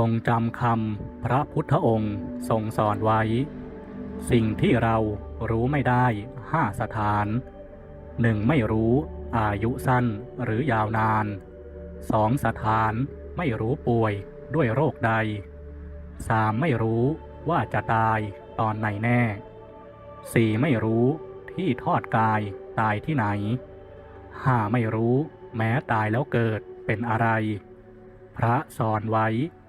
จงจำคำพระพุทธองค์ทรงสอนไว้ สิ่งที่เรารู้ไม่ได้ห้าสถานหนึ่งไม่รู้อายุสั้นหรือยาวนานสองสถานไม่รู้ป่วยด้วยโรคใดสามไม่รู้ว่าจะตายตอนไหนแน่สี่ไม่รู้ที่ทอดกายตายที่ไหนห้าไม่รู้แม้ตายแล้วเกิดเป็นอะไร พระสอนไว้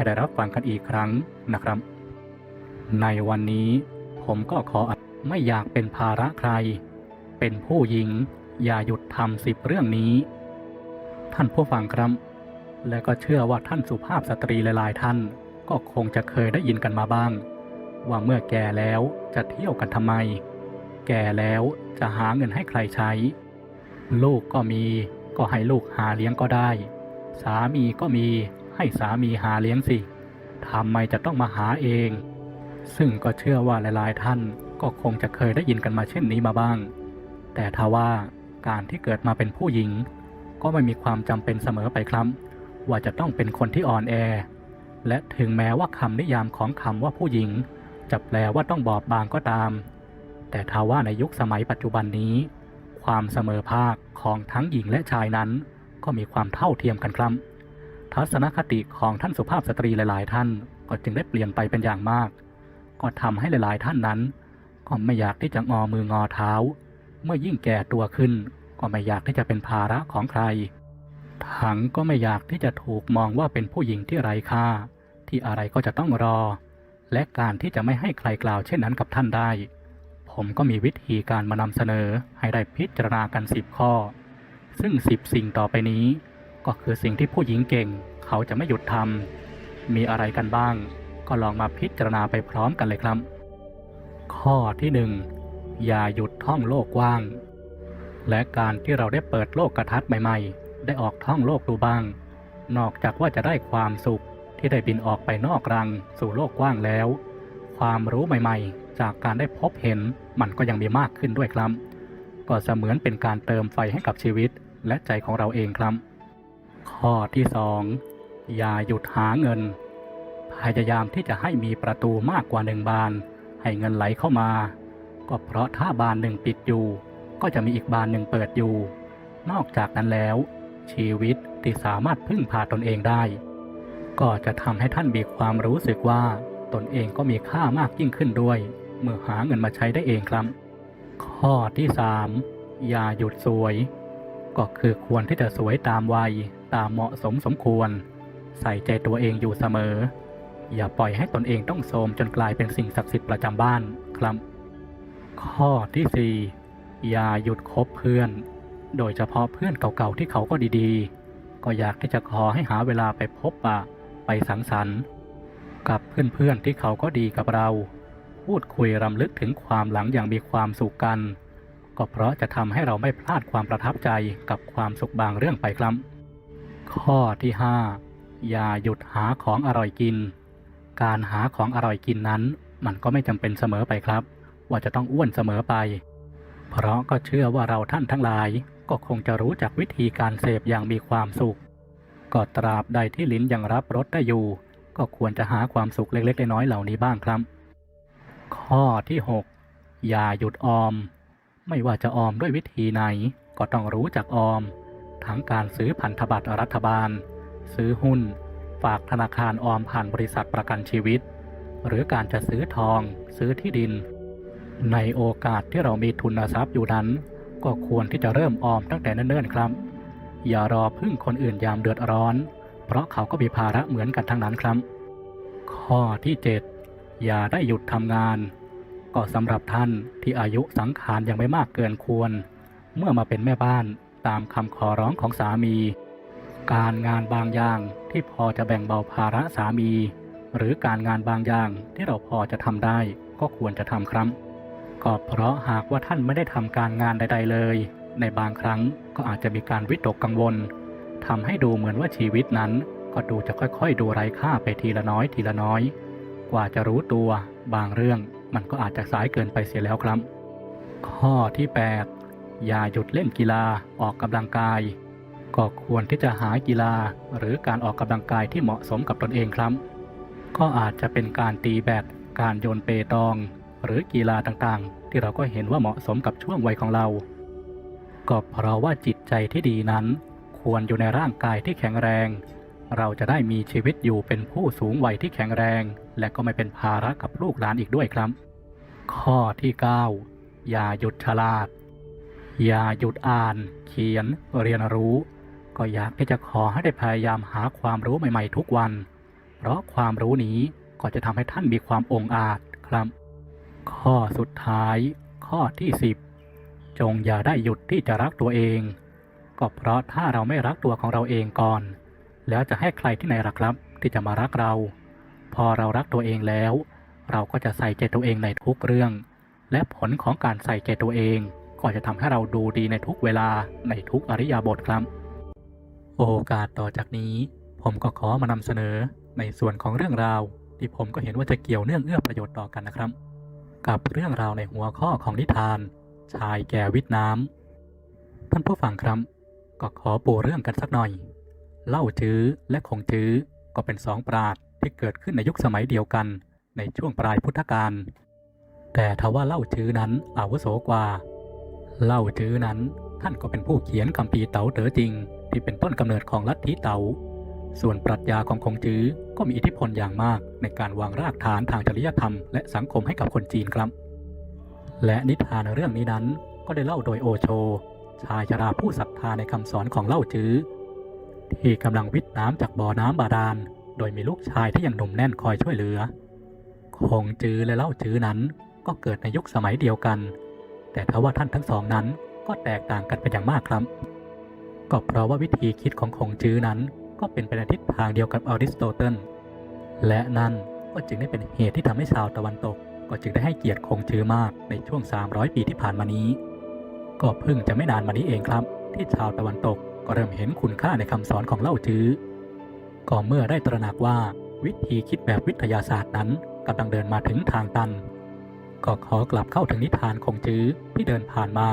ให้ได้รับฟังกันอีกครั้งนะครับ ในวันนี้ผมก็ขอไม่อยากเป็นภาระใคร เป็นผู้หญิงอย่าหยุดทำสิบเรื่องนี้ ท่านผู้ฟังครับ และก็เชื่อว่าท่านสุภาพสตรีหลายๆท่าน ก็คงจะเคยได้ยินกันมาบ้าง ว่าเมื่อแก่แล้วจะเที่ยวกันทำไม แก่แล้วจะหาเงินให้ใครใช้ ลูกก็มี ก็ให้ลูกหาเลี้ยงก็ได้ สามีก็มี ให้สามีหาเลี้ยงสิทำไมจะต้องมาหาเอง ซึ่งก็เชื่อว่าหลายๆ ท่านก็คงจะเคยได้ยินกันมาเช่นนี้มาบ้าง แต่ทว่าการที่เกิดมาเป็นผู้หญิง ก็ไม่มีความจำเป็นเสมอไปครับ ว่าจะต้องเป็นคนที่อ่อนแอ และถึงแม้ว่าคำนิยามของคำว่าผู้หญิง จะแปลว่าต้องบอบบางก็ตาม แต่ทว่าในยุคสมัยปัจจุบันนี้ ความเสมอภาคของทั้งหญิงและชายนั้น ก็มีความเท่าเทียมกันครับ ทัศนคติของท่านสุภาพสตรีหลาย ๆ ท่านก็จึงได้เปลี่ยนไปเป็นอย่างมาก ก็ทำให้หลาย ๆ ท่านนั้นก็ไม่อยากที่จะงอมืองอเท้า เมื่อยิ่งแก่ตัวขึ้น ก็ไม่อยากที่จะเป็นภาระของใครทั้งก็ไม่อยากที่จะถูกมองว่าเป็นผู้หญิงที่ไร้ค่า ที่อะไรก็จะต้องรอ และการที่จะไม่ให้ใครกล่าวเช่นนั้นกับท่านได้ ผมก็มีวิธีการมานำเสนอให้ได้พิจารณากันสิบข้อ ซึ่งสิบสิ่งต่อไปนี้ ก็คือสิ่งที่ผู้หญิงเก่ง เขาจะไม่หยุดทำมีอะไรกันบ้าง ก็ลองมาพิจารณาไปพร้อมกันเลยครับ ข้อที่หนึ่งอย่าหยุดท่องโลกกว้าง และการที่เราได้เปิดโลกกระทัดใหม่ ๆ ได้ออกท่องโลกดูบ้าง นอกจากว่าจะได้ความสุขที่ได้บินออกไปนอกรังสู่โลกกว้างแล้ว ความรู้ใหม่ๆ จากการได้พบเห็นมันก็ยังมีมากขึ้นด้วยครับ ก็เสมือนเป็นการเติมไฟให้กับชีวิตและใจของเราเองครับ ข้อที่สองอย่าหยุดหาเงิน พยายามที่จะให้มีประตูมากกว่าหนึ่งบาน ให้เงินไหลเข้ามา ก็เพราะถ้าบานหนึ่งปิดอยู่ ก็จะมีอีกบานหนึ่งเปิดอยู่ นอกจากนั้นแล้ว ชีวิตที่สามารถพึ่งพาตนเองได้ ก็จะทำให้ท่านมีความรู้สึกว่าตนเองก็มีค่ามากยิ่งขึ้นด้วย เมื่อหาเงินมาใช้ได้เองครับ ข้อที่สามอย่าหยุดสวย ก็คือควรที่จะสวยตามวัย ตามเหมาะสมสมควร ใส่ใจตัวเองอยู่เสมอ อย่าปล่อยให้ตนเองต้องโทมจนกลายเป็นสิ่งศักดิ์สิทธิ์ประจำบ้านครับ ข้อที่สี่อย่าหยุดคบเพื่อน โดยเฉพาะเพื่อนเก่าๆที่เขาก็ดีๆ ก็อยากที่จะขอให้หาเวลาไปพบปะไปสังสรรค์ กับเพื่อนๆที่เขาก็ดีกับเรา พูดคุยรำลึกถึงความหลังอย่างมีความสุขกัน ก็เพราะจะทำให้เราไม่พลาดความประทับใจกับความสุขบางเรื่องไปครับ ข้อที่ห้าอย่าหยุดหาของอร่อยกิน การหาของอร่อยกินนั้น มันก็ไม่จำเป็นเสมอไปครับ ว่าจะต้องอ้วนเสมอไป เพราะก็เชื่อว่าเราท่านทั้งหลาย ก็คงจะรู้จักวิธีการเสพอย่างมีความสุข ก็ตราบใดที่ลิ้นยังรับรสได้อยู่ ก็ควรจะหาความสุขเล็กๆน้อยๆเหล่านี้บ้างครับ ข้อที่หกอย่าหยุดออม ไม่ว่าจะออมด้วยวิธีไหน ก็ต้องรู้จักออม ทั้งการซื้อพันธบัตรรัฐบาล ซื้อหุ้น ฝากธนาคารออมผ่านบริษัทประกันชีวิต หรือการจะซื้อทอง ซื้อที่ดิน ในโอกาสที่เรามีทุนทรัพย์อยู่นั้น ก็ควรที่จะเริ่มออมตั้งแต่เนิ่นๆครับ อย่ารอพึ่งคนอื่นยามเดือดร้อน เพราะเขาก็มีภาระเหมือนกันทั้งนั้นครับ ข้อที่ 7 อย่าได้หยุดทำงานก็สำหรับท่านที่อายุสังขารยังไม่มากเกินควร เมื่อมาเป็นแม่บ้าน ตามคำขอร้องของสามี การงานบางอย่างที่พอจะแบ่งเบาภาระสามี หรือการงานบางอย่างที่เราพอจะทำได้ก็ควรจะทำครับก็เพราะหากว่าท่านไม่ได้ทำการงานใด ๆ เลย ในบางครั้งก็อาจจะมีการวิตกกังวลทำให้ดูเหมือนว่าชีวิตนั้นก็ดูจะค่อยๆ ดูไร้ค่าไปทีละน้อยทีละน้อย กว่าจะรู้ตัวบางเรื่องมันก็อาจจะสายเกินไปเสียแล้วครับ ข้อที่ 8 อย่าหยุดเล่นกีฬาออกกำลังกาย ก็ควรที่จะหากีฬาหรือการออกกำลังกายที่เหมาะสมกับตนเองครับ ก็อาจจะเป็นการตีแบดการโยนเปตอง หรือกีฬาต่างๆ ที่เราก็เห็นว่าเหมาะสมกับช่วงวัยของเรา ก็เพราะว่าจิตใจที่ดีนั้น ควรอยู่ในร่างกายที่แข็งแรง เราจะได้มีชีวิตอยู่เป็นผู้สูงวัยที่แข็งแรง และก็ไม่เป็นภาระกับลูกหลานอีกด้วยครับ ข้อที่ 9 อย่าหยุดฉลาด อย่าหยุดอ่าน เขียน เรียนรู้ ก็อยากที่จะขอให้ได้พยายามหาความรู้ใหม่ ๆ ทุกวัน เพราะความรู้นี้ก็จะทำให้ท่านมีความองอาจครับ ข้อสุดท้าย ข้อที่10จงอย่าได้หยุดที่จะรักตัวเอง ก็เพราะถ้าเราไม่รักตัวของเราเองก่อน แล้วจะให้ใครที่ไหนล่ะครับ ที่จะมารักเรา พอเรารักตัวเองแล้ว เราก็จะใส่ใจตัวเองในทุกเรื่อง และผลของการใส่ใจตัวเอง ก็จะทำให้เราดูดีในทุกเวลาในทุกอริยาบทครับ โอกาสต่อจากนี้ ผมก็ขอมานำเสนอในส่วนของเรื่องราว ที่ผมก็เห็นว่าจะเกี่ยวเนื่องเอื้อประโยชน์ต่อกันนะครับ กับเรื่องราวในหัวข้อของนิทาน ชายแก่วิทน้ำท่านผู้ฟังครับ ก็ขอปูเรื่องกันสักหน่อย เล่าจื้อและคงจื้อก็เป็นสองปราดที่เกิดขึ้นในยุคสมัยเดียวกันในช่วงปลายพุทธกาลแต่ทว่าเล่าจื้อนั้นอาวุโสกว่า เล่าจื้อนั้นท่านก็เป็นผู้เขียนคัมภีเต๋าเต๋อจริง ที่เป็นต้นกำเนิดของลัทธิเต๋า ส่วนปรัชญาของคงจื้อก็มีอิทธิพลอย่างมากในการวางรากฐานทางจริยธรรมและสังคมให้กับคนจีนครับ และนิทานเรื่องนี้นั้นก็ได้เล่าโดยโอโช ชายชราผู้ศรัทธาในคำสอนของเล่าจื้อ ที่กำลังวิทน้ำจากบ่อน้ำบาดาล โดยมีลูกชายที่ยังหนุ่มแน่นคอยช่วยเหลือคงจื้อและเล่าจื้อนั้นก็เกิดในยุคสมัยเดียวกัน แต่ทว่าท่านทั้งสองนั้นก็แตกต่างกันเป็นอย่างมากครับ ก็เพราะว่าวิธีคิดของคงจื้อนั้น ก็เป็นไปในทิศทางเดียวกับอริสโตเติลและนั่นก็จึงได้เป็นเหตุที่ทำให้ชาวตะวันตก ก็จึงได้ให้เกียรติคงจื้อมากในช่วง 300 ปีที่ผ่านมานี้ ก็เพิ่งจะไม่นานมานี้เองครับ ที่ชาวตะวันตกก็เริ่มเห็นคุณค่าในคำสอนของเล่าจื้อก็เมื่อได้ตระหนักว่าวิธีคิดแบบวิทยาศาสตร์นั้นกำลังเดินมาถึงทางตัน ก็ขอกลับเข้าถึงนิทานคงจื้อที่เดินผ่านมา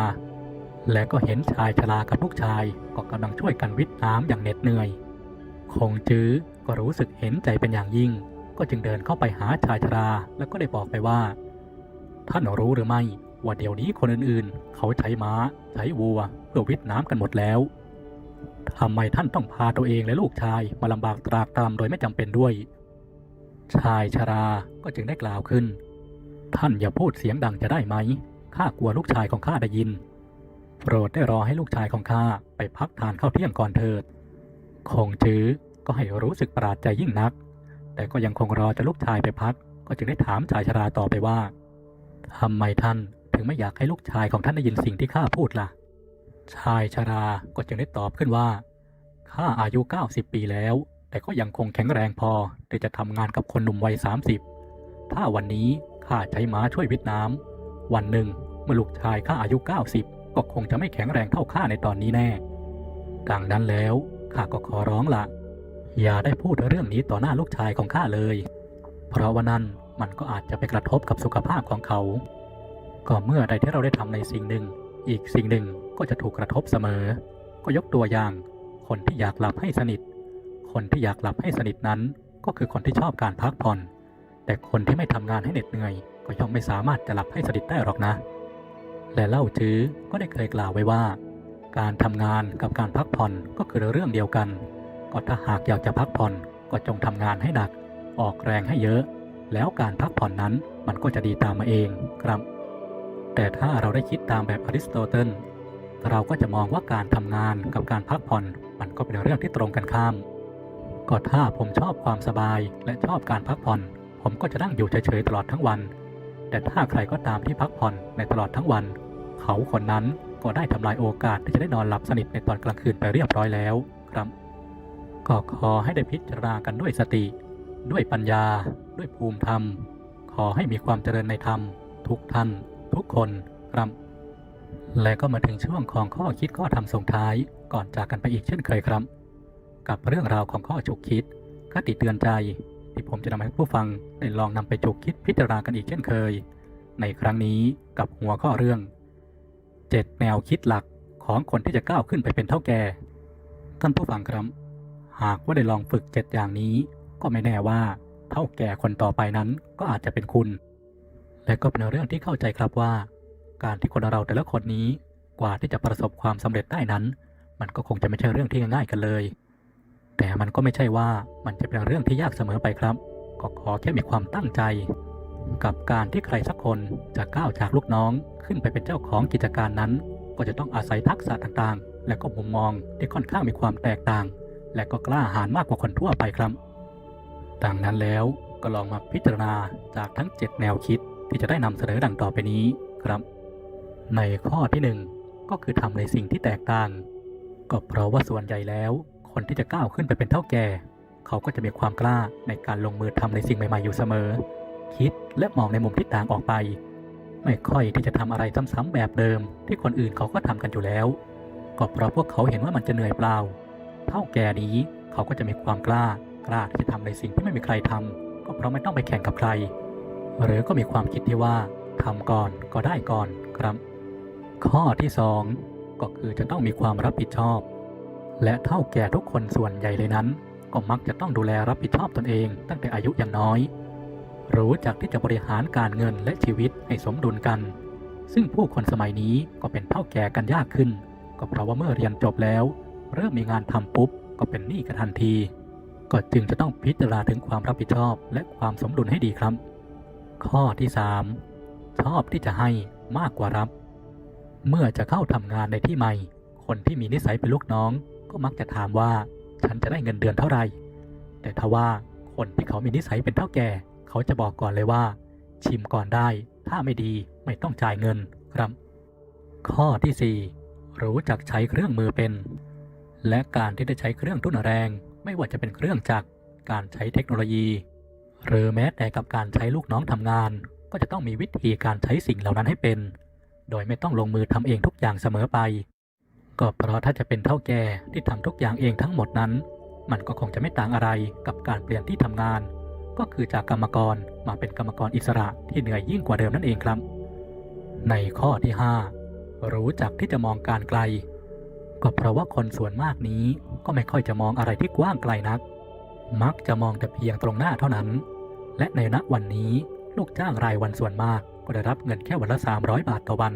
และก็เห็นชายชรากับลูกชายก็กำลังช่วยกันวิทน้ำอย่างเหน็ดเหนื่อยคงจื้อก็รู้สึกเห็นใจเป็นอย่างยิ่ง ก็จึงเดินเข้าไปหาชายชราแล้วก็ได้บอกไปว่าท่านรู้หรือไม่ว่าเดี๋ยวนี้คนอื่นๆ เขาใช้ม้า ใช้วัว เพื่อวิทน้ำกันหมดแล้วทำไมท่านต้องพาตัวเองและลูกชายมาลำบากตรากตรำโดยไม่จำเป็นด้วย ชายชราก็จึงได้กล่าวขึ้น ท่านอย่าพูดเสียงดังจะได้ไหม ข้ากลัวลูกชายของข้าได้ยิน โปรดได้รอให้ลูกชายของข้าไปพักทานข้าวเที่ยงก่อนเถิด คงจื้อก็ให้รู้สึกประหลาดใจยิ่งนัก แต่ก็ยังคงรอจะลูกชายไปพัก ก็จึงได้ถามชายชราต่อไปว่าทำไมท่านถึงไม่อยากให้ลูกชายของท่านได้ยินสิ่งที่ข้าพูดล่ะ ชายชราก็จึงได้ตอบขึ้นว่าข้าอายุ 90 ปีแล้ว แต่ก็ยังคงแข็งแรงพอที่จะทำงานกับคนหนุ่มวัย30 ถ้าวันนี้ ข้าใช้ม้าช่วยวิทน้ำวันหนึ่งเมื่อลูกชายข้าอายุ 90 ก็คงจะไม่แข็งแรงเท่าข้าในตอนนี้แน่ดังนั้นแล้วข้าก็ขอร้องละอย่าได้พูดเรื่องนี้ต่อหน้าลูกชายของข้าเลย เพราะว่านั่นมันก็อาจจะไปกระทบกับสุขภาพของเขา ก็เมื่อใดที่เราได้ทำในสิ่งหนึ่ง อีกสิ่งหนึ่งก็จะถูกกระทบเสมอ ก็ยกตัวอย่าง คนที่อยากหลับให้สนิท คนที่อยากหลับให้สนิทนั้น ก็คือคนที่ชอบการพักผ่อน แต่คนที่ไม่ทำงานให้เหน็ดเหนื่อย ก็ย่อมไม่สามารถจะหลับให้สนิทได้หรอกนะ และเล่าจื้อก็ได้เคยกล่าวไว้ว่า การทำงานกับการพักผ่อนก็คือเรื่องเดียวกัน ก็ถ้าหากอยากจะพักผ่อนก็จงทำงานให้หนัก ออกแรงให้เยอะ แล้วการพักผ่อนนั้นมันก็จะดีตามมาเองครับ แต่ถ้าเราได้คิดตามแบบอริสโตเติลเราก็จะมองว่าการทำงานกับการพักผ่อน มันก็เป็นเรื่องที่ตรงกันข้าม ก็ถ้าผมชอบความสบายและชอบการพักผ่อน ผมก็จะนั่งอยู่เฉยๆตลอดทั้งวัน แต่ถ้าใครก็ตามที่พักผ่อนในตลอดทั้งวัน เขาคนนั้นก็ได้ทำลายโอกาสที่จะได้นอนหลับสนิทในตอนกลางคืนไปเรียบร้อยแล้วครับก็ขอให้ได้พิจารณากันด้วยสติ ด้วยปัญญา ด้วยภูมิธรรม ขอให้มีความเจริญในธรรม ทุกท่าน ทุกคนครับและก็มาถึงช่วงของข้อคิดข้อธรรมส่งท้ายก่อนจากกันไปอีกเช่นเคยครับ กับเรื่องราวของข้อฉุกคิดคติเตือนใจ ที่ผมจะนำให้ผู้ฟังได้ลองนำไปฉุกคิดพิจารณากันอีกเช่นเคย ในครั้งนี้กับหัวข้อเรื่อง 7 แนวคิดหลักของคนที่จะก้าวขึ้นไปเป็นเท่าแก่ท่านผู้ฟังครับ หากว่าได้ลองฝึกเจ็ดอย่างนี้ ก็ไม่แน่ว่าเท่าแก่คนต่อไปนั้นก็อาจจะเป็นคุณ และก็เป็นเรื่องที่เข้าใจครับว่า การที่คนเราแต่ละคนนี้กว่าที่จะประสบความสำเร็จได้นั้น มันก็คงจะไม่ใช่เรื่องที่ง่ายๆกันเลย แต่มันก็ไม่ใช่ว่ามันจะเป็นเรื่องที่ยากเสมอไปครับ ก็ขอแค่มีความตั้งใจ กับการที่ใครสักคนจะก้าวจากลูกน้องขึ้นไปเป็นเจ้าของกิจการนั้น ก็จะต้องอาศัยทักษะต่างๆ และก็มุมมองที่ค่อนข้างมีความแตกต่าง และก็กล้าหาญมากกว่าคนทั่วไปครับ ดังนั้นแล้วก็ลองมาพิจารณาจากทั้ง 7 แนวคิดที่จะได้นำเสนอดังต่อไปนี้ครับ ในข้อที่ 1 ก็คือทำในสิ่งที่แตกต่าง ก็เพราะว่าส่วนใหญ่แล้ว คนที่จะก้าวขึ้นไปเป็นเท่าแก่ เขาก็จะมีความกล้าในการลงมือทำในสิ่งใหม่ๆอยู่เสมอ คิดและมองในมุมที่ต่างออกไป ไม่ค่อยที่จะทำอะไรซ้ำๆแบบเดิม ที่คนอื่นเขาก็ทำกันอยู่แล้ว ก็เพราะพวกเขาเห็นว่ามันจะเหนื่อยเปล่า เท่าแก่นี้เขาก็จะมีความกล้ากล้าที่จะทำในสิ่งที่ไม่มีใครทำก็เพราะไม่ต้องไปแข่งกับใคร หรือก็มีความคิดที่ว่าทำก่อนก็ได้ก่อนครับ ข้อที่สองก็คือจะต้องมีความรับผิดชอบ และเท่าแก่ทุกคนส่วนใหญ่เลยนั้น ก็มักจะต้องดูแลรับผิดชอบตนเอง ตั้งแต่อายุยังน้อย รู้จักที่จะบริหารการเงินและชีวิตให้สมดุลกัน ซึ่งผู้คนสมัยนี้ก็เป็นเท่าแก่กันยากขึ้น ก็เพราะว่าเมื่อเรียนจบแล้ว เริ่มมีงานทำปุ๊บก็เป็นหนี้กันทันทีก็จึงจะต้องพิจารณาถึงความรับผิดชอบและความสมดุลให้ดีครับ ข้อที่ 3 ชอบที่จะให้มากกว่ารับ เมื่อจะเข้าทำงานในที่ใหม่ คนที่มีนิสัยเป็นลูกน้อง ก็มักจะถามว่าฉันจะได้เงินเดือนเท่าไหร่ แต่ถ้าว่าคนที่เขามีนิสัยเป็นเท่าแก่ เขาจะบอกก่อนเลยว่า ชิมก่อนได้ ถ้าไม่ดีไม่ต้องจ่ายเงินครับ ข้อที่ 4 รู้จักใช้เครื่องมือเป็น และการที่ได้ใช้เครื่องทุนแรง ไม่ว่าจะเป็นเครื่องจักรการใช้เทคโนโลยี หรือแม้แต่กับการใช้ลูกน้องทำงาน ก็จะต้องมีวิธีการใช้สิ่งเหล่านั้นให้เป็น โดยไม่ต้องลงมือทำเองทุกอย่างเสมอไป ก็เพราะถ้าจะเป็นเท่าแก่ที่ทำทุกอย่างเองทั้งหมดนั้น มันก็คงจะไม่ต่างอะไรกับการเปลี่ยนที่ทำงาน ก็คือจากกรรมกรมาเป็นกรรมกรอิสระที่เหนื่อยยิ่งกว่าเดิมนั่นเองครับ ในข้อที่ 5 รู้จักที่จะมองการไกล ก็เพราะว่าคนส่วนมากนี้ก็ไม่ค่อยจะมองอะไรที่กว้างไกลนัก มักจะมองแต่เพียงตรงหน้าเท่านั้น และในณวันนี้ลูกจ้างรายวันส่วนมากก็ได้รับเงินแค่วันละ 300 บาทต่อวัน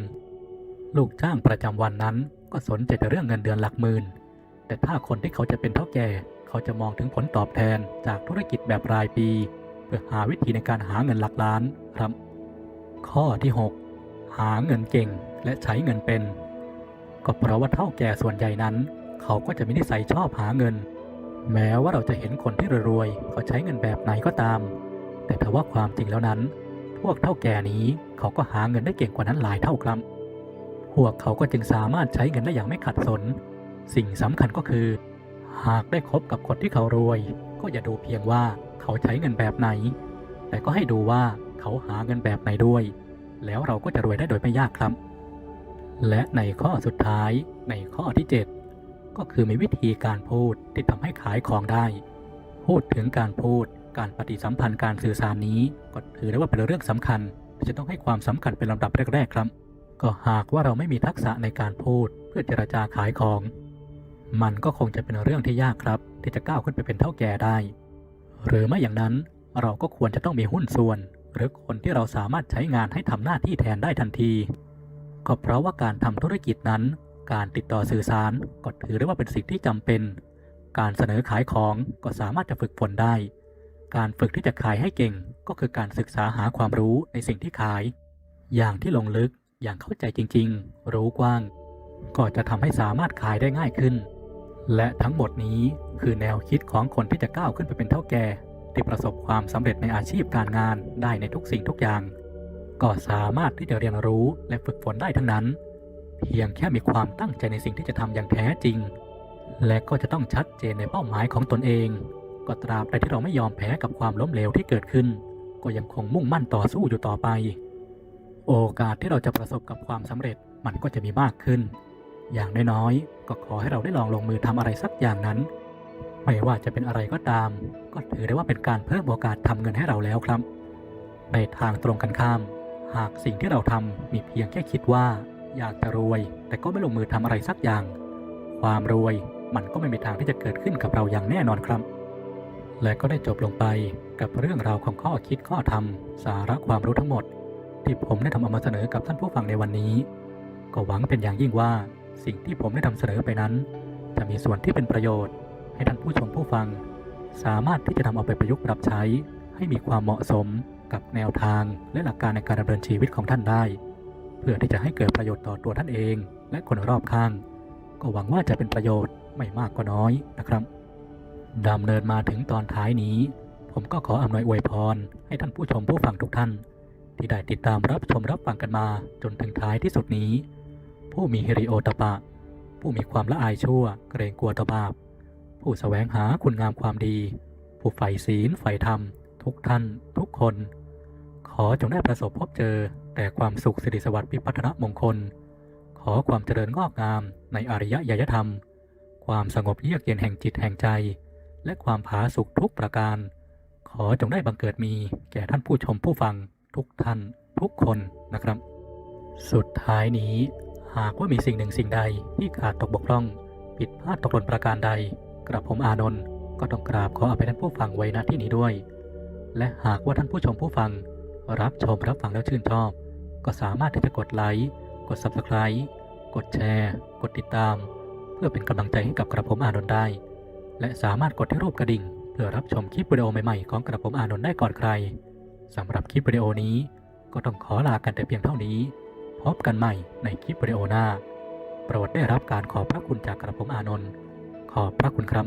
ลูกจ้างประจำวันนั้น ก็สนใจแต่เรื่องเงินเดือนหลักหมื่น แต่ถ้าคนที่เขาจะเป็นเท่าแก่ เขาจะมองถึงผลตอบแทนจากธุรกิจแบบรายปี เพื่อหาวิธีในการหาเงินหลักล้านครับ ข้อที่ 6 หาเงินเก่งและใช้เงินเป็น ก็เพราะว่าเท่าแก่ส่วนใหญ่นั้น เขาก็จะมีนิสัยชอบหาเงิน แม้ว่าเราจะเห็นคนที่รวยๆเขาใช้เงินแบบไหนก็ตาม แต่ถ้าว่าความจริงแล้วนั้น พวกเท่าแก่นี้เขาก็หาเงินได้เก่งกว่านั้นหลายเท่าครับ พวกเขาก็จึงสามารถใช้เงินได้อย่างไม่ขัดสน สิ่งสำคัญก็คือ หากได้คบกับคนที่เขารวย ก็อย่าดูเพียงว่าเขาใช้เงินแบบไหน แต่ก็ให้ดูว่าเขาหาเงินแบบไหนด้วย แล้วเราก็จะรวยได้โดยไม่ยากครับ และในข้อสุดท้ายในข้อที่ 7 ก็คือมีวิธีการพูดที่ทำให้ขายของได้ พูดถึงการพูดการปฏิสัมพันธ์การสื่อสารนี้ ก็ถือได้ว่าเป็นเรื่องสำคัญที่จะต้องให้ความสำคัญเป็นลำดับแรกๆครับ ก็หากว่าเราไม่มีทักษะในการพูดเพื่อเจรจาขายของ มันก็คงจะเป็นเรื่องที่ยากครับ ที่จะก้าวขึ้นไปเป็นเท่าแก่ได้ หรือไม่อย่างนั้นเราก็ควรจะต้องมีหุ้นส่วน หรือคนที่เราสามารถใช้งานให้ทำหน้าที่แทนได้ทันที ก็เพราะว่าการทำธุรกิจนั้น การติดต่อสื่อสารก็ถือได้ว่าเป็นสิ่งที่จำเป็น การเสนอขายของก็สามารถจะฝึกฝนได้ การฝึกที่จะขายให้เก่งก็คือการศึกษาหาความรู้ในสิ่งที่ขาย อย่างที่ลงลึก อย่างเข้าใจจริงๆ รู้กว้าง ก็จะทำให้สามารถขายได้ง่ายขึ้น และทั้งหมดนี้คือแนวคิดของคนที่จะก้าวขึ้นไปเป็นเท่าแก่ ที่ประสบความสำเร็จในอาชีพการงานได้ในทุกสิ่งทุกอย่าง ก็สามารถที่จะเรียนรู้และฝึกฝนได้ทั้งนั้น เพียงแค่มีความตั้งใจในสิ่งที่จะทำอย่างแท้จริง และก็จะต้องชัดเจนในเป้าหมายของตนเอง ก็ตราบใดที่เราไม่ยอมแพ้กับความล้มเหลวที่เกิดขึ้น ก็ยังคงมุ่งมั่นต่อสู้อยู่ต่อไป โอกาสที่เราจะประสบกับความสำเร็จมันก็จะมีมากขึ้น อย่างน้อยๆก็ขอให้เราได้ลองลงมือทำอะไรสักอย่างนั้น ไม่ว่าจะเป็นอะไรก็ตาม ก็ถือได้ว่าเป็นการเพิ่มโอกาสทำเงินให้เราแล้วครับ ในทางตรงกันข้าม หากสิ่งที่เราทำมีเพียงแค่คิดว่า อยากจะรวย แต่ก็ไม่ลงมือทำอะไรสักอย่าง ความรวยมันก็ไม่มีทางที่จะเกิดขึ้นกับเราอย่างแน่นอนครับ และก็ได้จบลงไปกับเรื่องราวของข้อคิดข้อธรรม สาระความรู้ทั้งหมด ที่ผมได้ทำเอามาเสนอกับท่านผู้ฟังในวันนี้ ก็หวังเป็นอย่างยิ่งว่าสิ่งที่ผมได้นำเสนอไปนั้น จะมีส่วนที่เป็นประโยชน์ ให้ท่านผู้ชมผู้ฟัง สามารถที่จะนำเอาไปประยุกต์ปรับใช้ ให้มีความเหมาะสมกับแนวทางและหลักการในการดำเนินชีวิตของท่านได้ เพื่อที่จะให้เกิดประโยชน์ต่อตัวท่านเอง และคนรอบข้าง ก็หวังว่าจะเป็นประโยชน์ไม่มากก็น้อยนะครับดำเนินมาถึงตอนท้ายนี้ ผมก็ขออำนวยอวยพรให้ท่านผู้ชมผู้ฟังทุกท่าน ที่ได้ติดตามรับชมรับฟังกันมาจนถึงท้ายที่สุดนี้ ผู้มีฮิริโอตปะ ผู้มีความละอายชั่ว เกรงกลัวต่อบาป ผู้แสวงหาคุณงามความดี ผู้ใฝ่ศีลใฝ่ธรรม ทุกท่าน ทุกคน ขอจงได้ประสบพบเจอแต่ความสุขสิริสวัสดิ์พิพัฒนมงคล ขอความเจริญงอกงามในอริยยยธรรม ความสงบเยือกเย็นแห่งจิตแห่งใจ และความผาสุกทุกประการ ขอจงได้บังเกิดมีแก่ท่านผู้ชมผู้ฟัง ทุกท่านทุกคนนะครับ สุดท้ายนี้หากว่ามีสิ่งหนึ่งสิ่งใดที่ขาดตกบกพร่อง ผิดพลาดตกหล่นประการใด กระผมอานนท์ก็ต้องกราบขออภัยท่านผู้ฟังไว้ณที่นี้ด้วย และหากว่าท่านผู้ชมผู้ฟัง รับชมรับฟังแล้วชื่นชอบ ก็สามารถที่จะกดไลค์กด Subscribe กดแชร์ กดติดตาม เพื่อเป็นกำลังใจให้กับกระผมอานนท์ได้ และสามารถกดที่รูปกระดิ่ง เพื่อรับชมคลิปวิดีโอใหม่ๆของกระผมอานนท์ได้ก่อนใคร สำหรับคลิปวิดีโอนี้ก็ต้องขอลากันแต่เพียงเท่านี้ พบกันใหม่ในคลิปวิดีโอหน้า โปรดได้รับการขอบพระคุณจากกระผมอานนท์ขอบพระคุณครับ